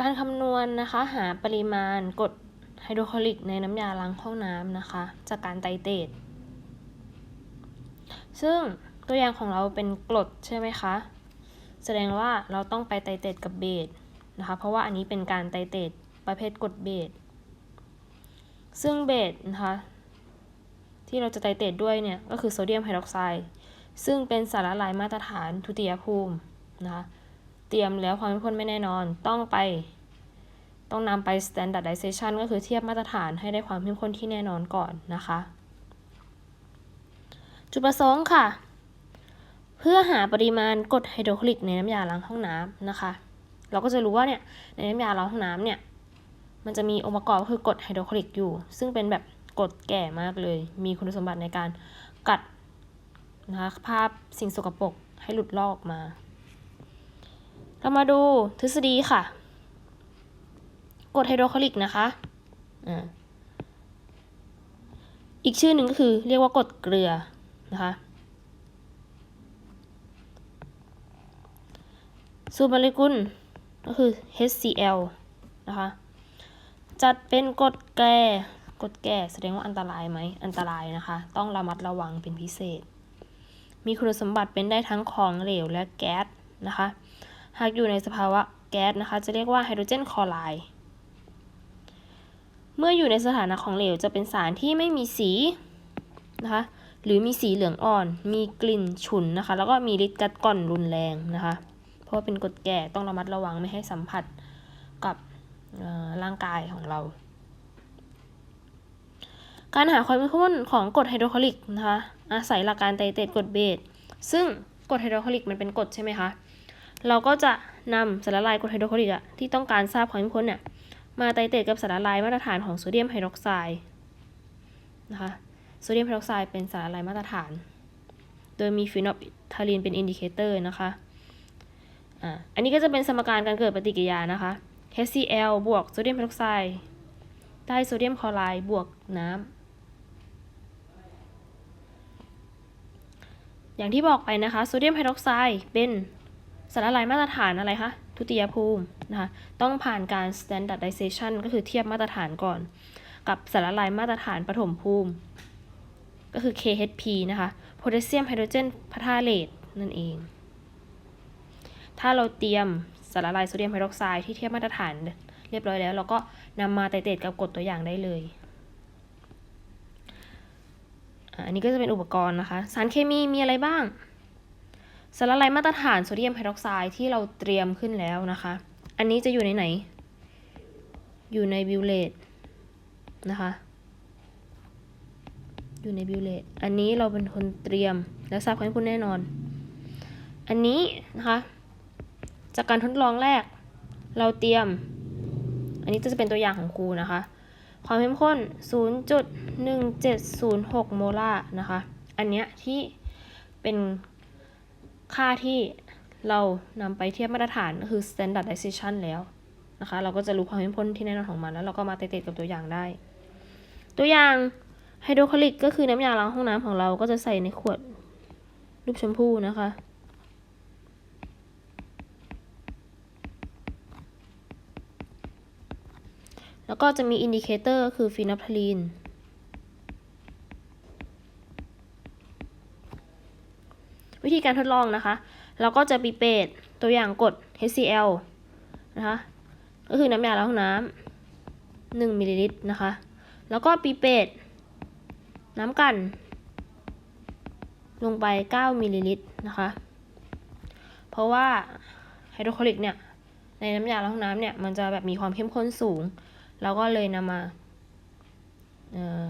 การคำนวณนะคะหาปริมาณกรดไฮโดรคลอริกในน้ำยาล้างห้องน้ำนะคะ จากการไตเตรตซึ่งตัวอย่างของเราเป็นกรดใช่ไหมคะ แสดงว่าเราต้องไปไตเตรตกับเบสนะคะ เพราะว่าอันนี้เป็นการไตเตรตประเภทกรดเบสซึ่งเบสนะคะ ที่เราจะไตเตรตด้วยเนี่ย ก็คือโซเดียมไฮดรอกไซด์ซึ่งเป็นสารละลายมาตรฐานทุติยภูมินะคะ เตรียมแล้วความเข้มข้นไม่แน่นอน ต้องไป ต้องนำไป standardization ก็คือเทียบมาตรฐานให้ได้ความเข้มข้นที่แน่นอนก่อนนะคะ จุดประสงค์ค่ะ เพื่อหาปริมาณกรดไฮโดรคลอริกในน้ำยาล้างห้องน้ำนะคะ เราก็จะรู้ว่าเนี่ยในน้ำยาล้างห้องน้ำเนี่ยมันจะมีองค์ประกอบก็คือกรดไฮโดรคลอริกอยู่ ซึ่งเป็นแบบกรดแก่มากเลย มีคุณสมบัติในการกัดนะคะภาพสิ่งสกปรกให้หลุดลอกออกมา เรามาดูทฤษฎีค่ะกรดไฮโดรคลอริกนะคะอีกชื่อหนึ่งก็คือเรียกว่ากรดเกลือนะคะ สูตรโมเลกุลก็คือ HCl นะคะ จัดเป็นกรดแก่กรดแก่แสดงว่าอันตรายไหม อันตรายนะคะ ต้องระมัดระวังเป็นพิเศษ มีคุณสมบัติเป็นได้ทั้งของเหลวและแก๊สนะคะ หากอยู่ในสภาวะแก๊สนะคะ จะเรียกว่าไฮโดรเจนคลอไรด์เมื่ออยู่ในสถานะของเหลวจะเป็นสารที่ไม่มีสีนะคะ หรือมีสีเหลืองอ่อน มีกลิ่นฉุนนะคะ แล้วก็มีฤทธิ์กัดก่อนรุนแรงนะคะ เพราะว่าเป็นกรดแก่ต้องระมัดระวังไม่ให้สัมผัสกับร่างกายของเรา การหาความเข้มข้นของกรดไฮโดรคลอริกนะคะ อาศัยหลักการไตรเตรตกรดเบสซึ่งกรดไฮโดรคลอริกมันเป็นกรดใช่ไหมคะ เราก็จะนำสารละลายกรดไฮโดรคลอริกอะที่ต้องการทราบความเข้มข้นเนี่ยมาไตเตรตกับสารละลายมาตรฐานของโซเดียมไฮดรอกไซด์นะคะโซเดียมไฮดรอกไซด์เป็นสารละลายมาตรฐาน โดยมีฟีนอลทาลีนเป็นอินดิเคเตอร์นะคะอ่าอันนี้ก็จะเป็นสมการการเกิดปฏิกิริยานะคะ HCl บวกโซเดียมไฮดรอกไซด์ได้โซเดียมคลอไรด์บวกน้ำอย่างที่บอกไปนะคะโซเดียมไฮดรอกไซด์เป็น สารละลายมาตรฐานอะไรคะทุติยภูมินะคะต้องผ่านการ standardization ก็คือเทียบมาตรฐานก่อน กับสารละลายมาตรฐานปฐมภูมิ ก็คือ KHP นะคะโพแทสเซียมไฮโดรเจนพาทาเลตนั่นเอง ถ้าเราเตรียมสารละลายโซเดียมไฮดรอกไซด์ที่เทียบมาตรฐาน เรียบร้อยแล้ว เราก็นำมาไตเตรตกับกดตัวอย่างได้เลยอันนี้ก็จะเป็นอุปกรณ์นะคะ สารเคมีมีอะไรบ้าง สารละลายมาตรฐานโซเดียมไฮดรอกไซด์ที่เราเตรียมขึ้นแล้วนะคะ อันนี้จะอยู่ในไหน อยู่ในบิวเลตนะคะ อยู่ในบิวเลตอันนี้เราเป็นคนเตรียมและทราบความคุณแน่นอน อันนี้นะคะ จากการทดลองแรก เราเตรียม อันนี้จะเป็นตัวอย่างของครูนะคะ ความเข้มข้น 0.1706 โมลาร์นะคะ อันเนี้ยที่เป็น ค่าที่เรานำไปเทียบมาตรฐานก็คือ standardization แล้วนะคะ เราก็จะรู้ความเข้มข้นที่แน่นอนของมัน แล้วเราก็มาเตะๆกับตัวอย่างได้ ตัวอย่างไฮโดรคลอริกก็คือน้ำยาล้างห้องน้ำของเราก็จะใส่ในขวดรูปชมพูนะคะ แล้วก็จะมีอินดิเคเตอร์คือฟีนอลพลีน วิธี การทดลองนะคะ เราก็จะปีเปตตัวอย่างกรด HCl นะคะ ก็คือน้ำยาล้างห้องน้ำ1มิลลิลิตรนะคะ แล้วก็ปีเปตน้ำกัน ลงไป 9มิลลิลิตรนะคะ เพราะว่าไฮโดรคลอริกเนี่ย ในน้ำยาล้างห้องน้ำเนี่ย มันจะแบบมีความเข้มข้นสูง เราก็เลยนำมาเอ่อ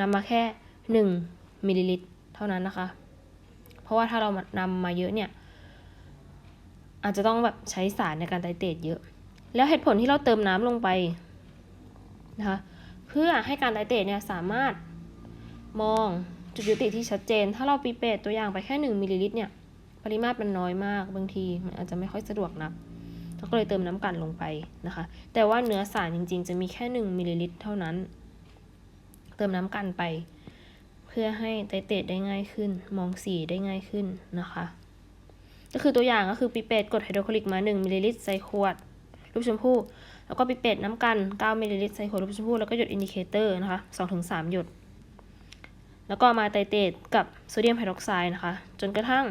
นำมาแค่ 1มิลลิลิตรเท่านั้นนะคะ เพราะว่าถ้าเรานำมาเยอะเนี่ย อาจจะต้องแบบใช้สารในการไตเตรตเยอะ แล้วเหตุผลที่เราเติมน้ำลงไปนะคะเพื่อให้การไตเตรตเนี่ยสามารถมองจุดยุติที่ชัดเจน ถ้าเราปีเปตตัวอย่างไปแค่ 1มิลลิลิตรเนี่ยปริมาตรมันน้อยมากบางทีมันอาจจะไม่ค่อยสะดวกนักเราก็เลยเติมน้ำกันลงไปนะคะ แต่ว่าเนื้อสารจริงๆ จะมีแค่ 1มิลลิลิตรเท่านั้น เติมน้ำกันไป พื่อให้ไตเตรตได้ง่ายขึ้น มองสีได้ง่ายขึ้นนะคะ ก็คือตัวอย่างก็คือปีเปตกดไฮโดรคลอริกมา 1มิลลิลิตรใส่ขวด รูปชมพู่ แล้วก็ปิเปตน้ำกัน 9มิลลิลิตรใส่ขวดรูปชมพู่แล้วก็หยดอินดิเคเตอร์นะคะ2-3 หยด แล้วก็มาไตเตรตกับโซเดียมไฮดรอกไซด์นะคะ จนกระทั่ง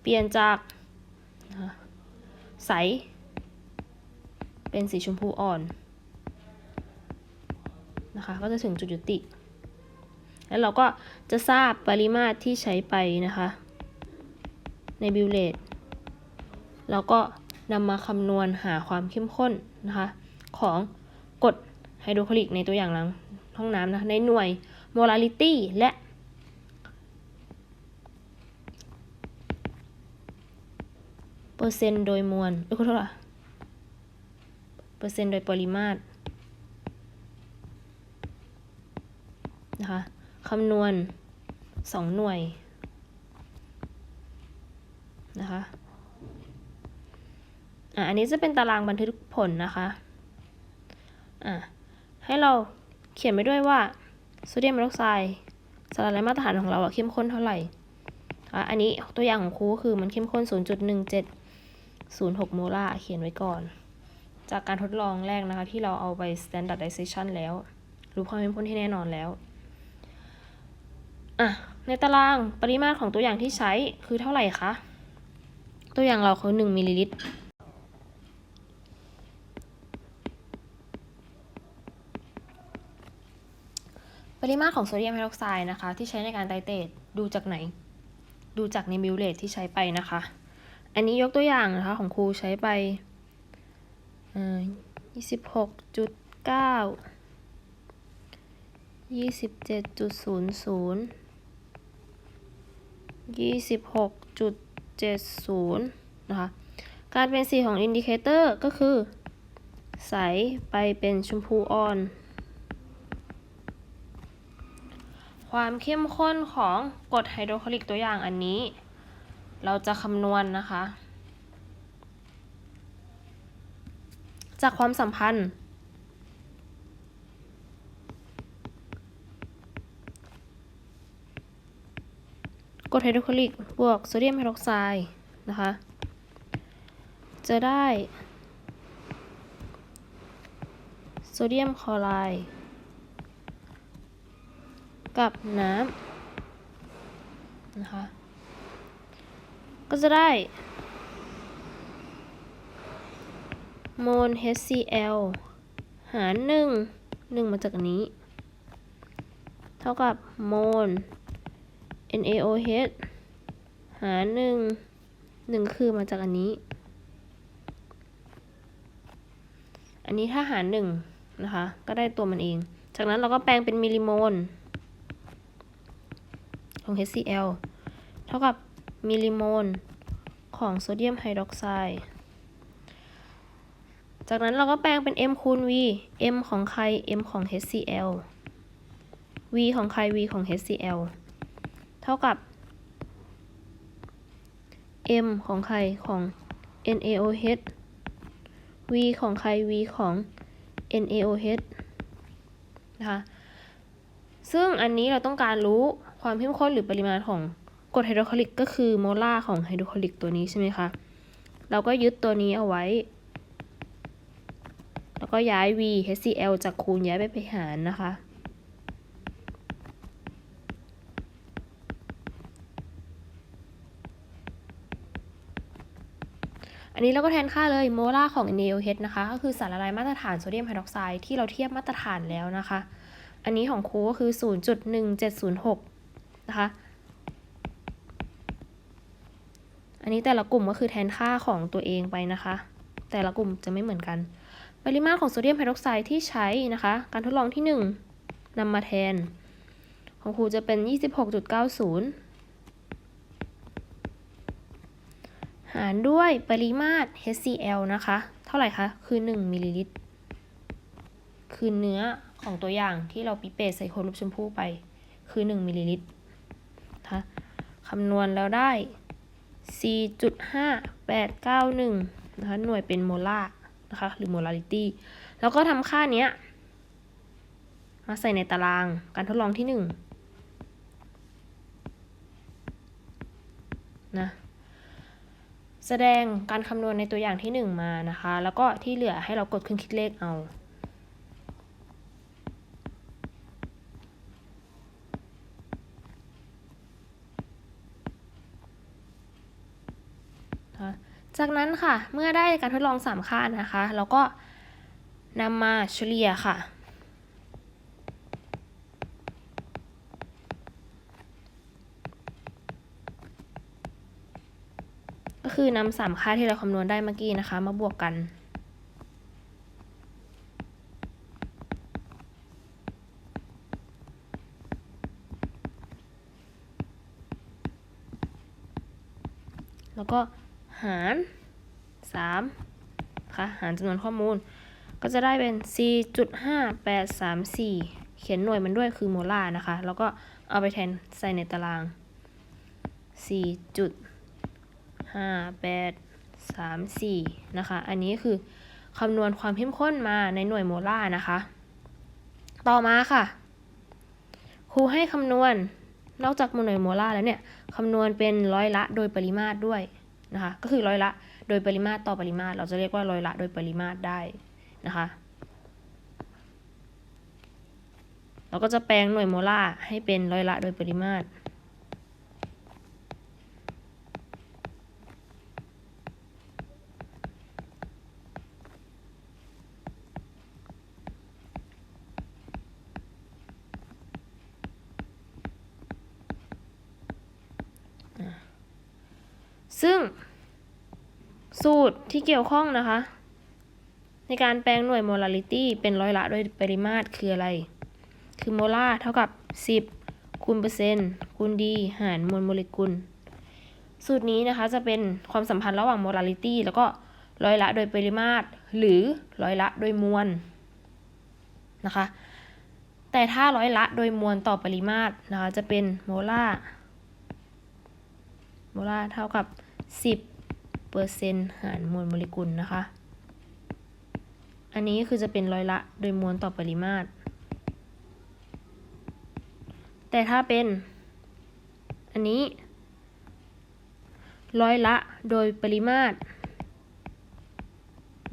เปลี่ยนจากนะะใส เป็นสีชมพูอ่อน นะคะ ก็จะถึงจุดยุติ แล้วเราก็จะทราบปริมาตรที่ใช้ไปนะคะ ในบิวเลตเราก็นำมาคำนวณหาความเข้มข้นนะคะ ของกรดไฮโดรคลอริกในตัวอย่างล้างห้องน้ำนะคะในหน่วยโมลาริตี้และเปอร์เซ็นต์โดยมวลเอ้ยขอโทษค่ะเปอร์เซ็นต์โดยปริมาตร นะคะคำนวณ 2 หน่วยนะคะอะอันนี้จะเป็นตารางบันทึกผลนะคะอะให้เราเขียนไปด้วยว่าโซเดียมไฮดรอกไซด์สารละลายมาตรฐานของเราอะเข้มข้นเท่าไหร่อะอันนี้ตัวอย่างของครูก็คือมันเข้มข้น 0.1706 โมลาร์เขียนไว้ก่อน จากการทดลองแรกนะคะ ที่เราเอาไป standardization แล้ว รู้ความเข้มข้นที่แน่นอนแล้ว อะ ในตารางปริมาตรของตัวอย่างที่ใช้คือเท่าไหร่คะ ตัวอย่างเราคือ1มิลลิลิตร ปริมาตรของโซเดียมไฮดรอกไซด์นะคะ ที่ใช้ในการไตเตตดูจากไหน ดูจากในบิวเลตที่ใช้ไปนะคะ อันนี้ยกตัวอย่างนะคะของครูใช้ไปยี่สิบหกจุดเก้ายี่สิบเจ็ดจุดศูนย์ศูนย์ ยี่สิบหกจุดเจ็ดศูนย์นะคะ การเป็นสีของอินดิเคเตอร์ก็คือ ใสไปเป็นชมพูอ่อน ความเข้มข้นของกรดไฮโดรคลอริกตัวอย่างอันนี้ เราจะคำนวณนะคะ จากความสัมพันธ์ ดไฮโดรคลอริกบวกโซเดียมไฮดรอกไซด์นะคะ จะได้โซเดียมคลอไรด์กับน้ำนะคะ ก็จะได้โมล HCl หารหนึ่งหนึ่งมาจากนี้ เท่ากับโมล NaOH หารหนึ่งหนึ่งคือมาจากอันนี้ อันนี้ถ้าหารหนึ่งนะคะ ก็ได้ตัวมันเอง จากนั้นเราก็แปลงเป็นมิลลิโมลของ HCl เท่ากับมิลลิโมลของโซเดียมไฮดรอกไซด์ จากนั้นเราก็แปลงเป็น m คูณ v m ของใคร m ของ HCl v ของใคร v ของ HCl เท่ากับ m ของใครของ NaOH v ของใคร v ของ NaOH นะคะ ซึ่งอันนี้เราต้องการรู้ความเข้มข้นหรือปริมาณของกรดไฮโดรคลอริกก็คือโมลาร์ของไฮโดรคลอริกตัวนี้ใช่ไหมคะ เราก็ยึดตัวนี้เอาไว้ แล้วก็ย้าย v HCl จากคูณย้ายไปไปหารนะคะ อันนี้เราก็แทนค่าเลยโมลาร์ของ NaOH นะคะ ก็คือสารละลายมาตรฐานโซเดียมไฮดรอกไซด์ที่เราเทียบมาตรฐานแล้วนะคะ อันนี้ของครูก็คือ 0.1706 นะคะ อันนี้แต่ละกลุ่มก็คือแทนค่าของตัวเองไปนะคะ แต่ละกลุ่มจะไม่เหมือนกัน ปริมาตรของโซเดียมไฮดรอกไซด์ที่ใช้นะคะ การทดลองที่ 1นำมาแทน ของครูจะเป็น 26.90 หารด้วยปริมาตร HCl นะคะ เท่าไหร่คะ คือ 1มิลลิลิตร คือเนื้อของตัวอย่างที่เราปิเปตใส่โคนรูปชมพูไป คือ 1มิลลิลิตรนะคะคำนวณแล้วได้ 4.5891 นะคะ หน่วยเป็นโมลาร์นะคะ หรือโมลาริตี้ แล้วก็ทำค่าเนี้ยมาใส่ในตารางการทดลองที่ 1 นะ แสดงการคำนวณในตัวอย่างที่ 1 มานะคะ แล้วก็ที่เหลือให้เรากดเครื่องคิดเลขเอาจากนั้นค่ะ เมื่อได้การทดลอง 3 ค่านะคะ เราก็นำมาเฉลี่ยค่ะ คือนำสามค่าที่เราคำนวณได้เมื่อกี้นะคะ มาบวกกัน แล้วก็หาร3ค่ะหารจำนวนข้อมูล ก็จะได้เป็น 4.5834 เขียนหน่วยมันด้วยคือโมลาร์นะคะ แล้วก็เอาไปแทนใส่ในตาราง 4.5834นะคะ อันนี้คือคำนวณความเข้มข้นมาในหน่วยโมลาร์นะคะ ต่อมาค่ะ ครูให้คำนวณนอกจากหน่วยโมลาร์แล้วเนี่ยคำนวณเป็นร้อยละโดยปริมาตรด้วยนะคะ ก็คือร้อยละโดยปริมาตรต่อปริมาตร เราจะเรียกว่าร้อยละโดยปริมาตรได้นะคะ เราก็จะแปลงหน่วยโมลาร์ให้เป็นร้อยละโดยปริมาตร ซึ่ง สูตรที่เกี่ยวข้องนะคะ ในการแปลงหน่วยโมลาริตี้เป็นร้อยละโดยปริมาตรคืออะไร คือโมลาร์เท่ากับ 10คูณเปอร์เซ็นต์คูณดีหารมวลโมเลกุล สูตรนี้นะคะจะเป็นความสัมพันธ์ระหว่างโมลาริตี้แล้วก็ร้อยละโดยปริมาตร หรือร้อยละโดยมวลนะคะ แต่ถ้าร้อยละโดยมวลต่อปริมาตรนะคะจะเป็นโมลาร์โมลาร์เท่ากับ 10เปอร์เซ็นต์หารมวลโมเลกุลนะคะ อันนี้คือจะเป็นร้อยละโดยมวลต่อปริมาตร แต่ถ้าเป็น อันนี้ ร้อยละโดยปริมาตร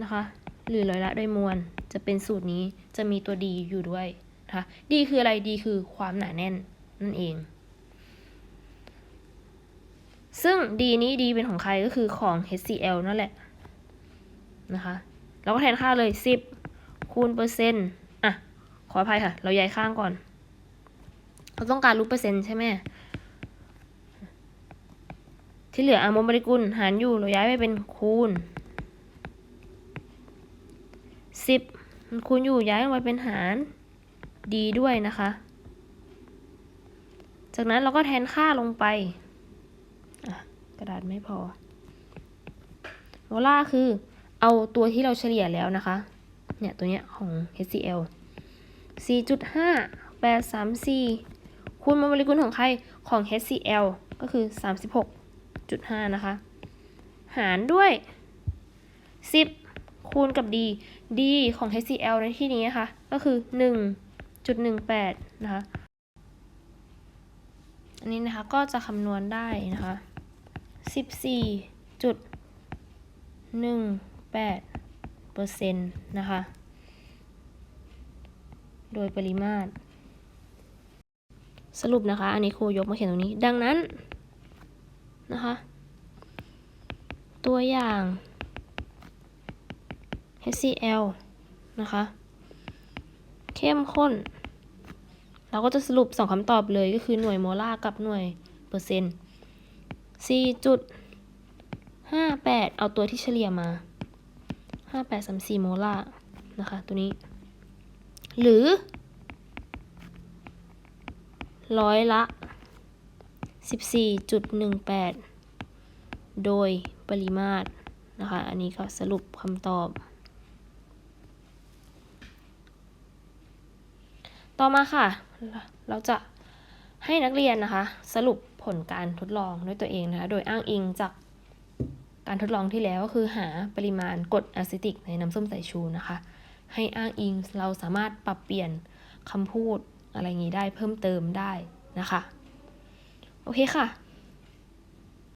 นะคะ หรือร้อยละโดยมวลจะเป็นสูตรนี้จะมีตัวดีอยู่ด้วยนะคะดีคืออะไรดีคือความหนาแน่นนั่นเอง ซึ่งดีนี้ดีเป็นของใครก็คือของ HCl นั่นแหละ นะคะเราก็แทนค่าเลย 10 คูณเปอร์เซ็นต์อะ ขออภัยค่ะ เราย้ายข้างก่อน เราต้องการรู้เปอร์เซ็นต์ใช่ไหมที่เหลืออะโมเลกุลหารอยู่ เราย้ายไปเป็นคูณ 10 มันคูณอยู่ย้ายลงไปเป็นหารดีด้วยนะคะ จากนั้นเราก็แทนค่าลงไป ระดาษไม่พอโมลาคือเอาตัวที่เราเฉลี่ยแล้วนะคะ เนี่ยตัวเนี้ยของ HCl 4.5834คูณโมเลกุลของใครของ HCl ก็คือ 36.5 นะคะ หารด้วย 10 คูณกับ D D ของ HCl ในที่นี้นะคะ ก็คือ 1.18 นะคะ อันนี้นะคะก็จะคำนวณได้นะคะ 14จุดหนึ่งแปดเปอร์เซ็นต์นะคะ โดยปริมาตร สรุปนะคะ อันนี้ครูยกมาเขียนตรงนี้ ดังนั้นนะคะ ตัวอย่าง HCl นะคะ เข้มข้น เราก็จะสรุปสองคำตอบเลยก็คือหน่วยโมลาร์กับหน่วยเปอร์เซ็นต์ 4.58 เอาตัวที่เฉลี่ยมา 5834 โมลาร์นะคะ ตัวนี้ หรือ ร้อยละ 14.18 โดยปริมาตรนะคะ อันนี้ก็สรุปคำตอบ ต่อมาค่ะ เราจะให้นักเรียนนะคะ สรุป ผลการทดลองด้วยตัวเองนะคะ โดยอ้างอิงจากการทดลองที่แล้วก็คือหาปริมาณกรดอะซิติกในน้ำส้มสายชูนะคะ ให้อ้างอิงเราสามารถปรับเปลี่ยนคำพูดอะไรอย่างนี้ได้เพิ่มเติมได้นะคะ โอเคค่ะ